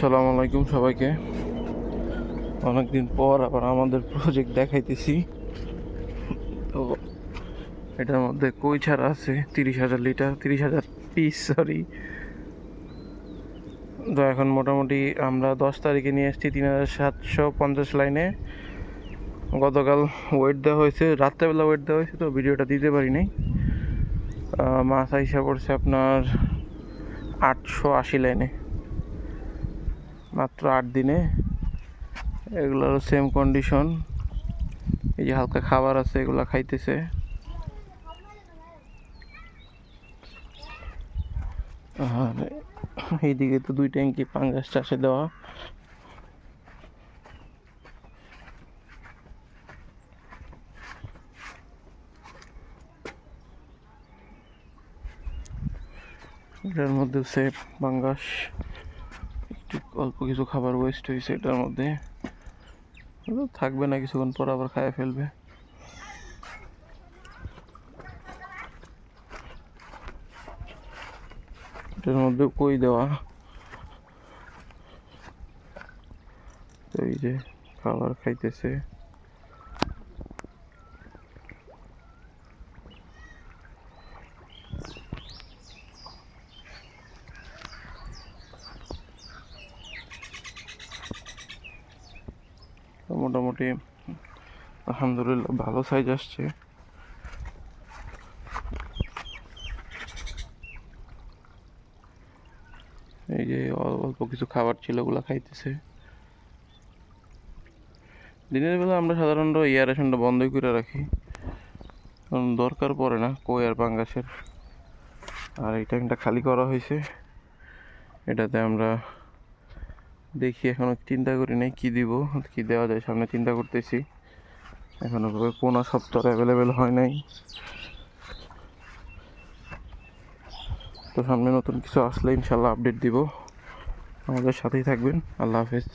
আসসালামু আলাইকুম সবাইকে। অনেকদিন পর আবার আমাদের প্রজেক্ট দেখাইতেছি। তো এটার মধ্যে কই ছাড়া আছে? তিরিশ হাজার লিটার তিরিশ হাজার পিস সরি তো এখন মোটামুটি আমরা দশ তারিখে নিয়ে এসেছি তিন হাজার সাতশো পঞ্চাশ লাইনে গতকাল ওয়েট দেওয়া হয়েছে, রাত্রেবেলা ওয়েট দেওয়া হয়েছে, তো ভিডিওটা দিতে পারি নাই। মাছ আইসা পড়ছে আপনার আটশো আশি লাইনে মাত্র আট দিনে। এগুলোর সেম কন্ডিশন এই যে হালকা খাবার আছে, এগুলা খাইতেছে। আর এইদিকে তো দুই ট্যাঙ্কি পাঙ্গাস চাষে দেওয়া। এটার মধ্যে সে পাঙ্গাস। অল্প কিছু খাবার ওয়েস্ট হয়েছে এটার মধ্যে। থাকবে না কিছুক্ষণ পর আবার খায় ফেলবে। এটার মধ্যে কই দেওয়া? তো এই যে খাবার খাইতেছে। মোটামুটি, আলহামদুলিল্লাহ ভালো সাইজ আসছে। এই যে অল- অল্প কিছু খাবার ছিল, ওগুলো খাইতেছে। দিনের বেলা আমরা সাধারণত এয়ারেশনটা বন্ধই করে রাখি। কারণ দরকার পড়ে না কই আর পাঙ্গাসের। আর এই ট্যাঙ্কটা খালি করা হয়েছে এটাতে আমরা দেখি, এখনও চিন্তা করি নাই কি দিব, কি দেওয়া যায়, সামনে চিন্তা করতেছি। এখনও কোনো সপ্তাহ অ্যাভেলেবেল হয় নাই। তো সামনে নতুন কিছু আসলে ইনশাল্লাহ আপডেট দিব। আমাদের সাথেই থাকবেন। আল্লাহ হাফেজ।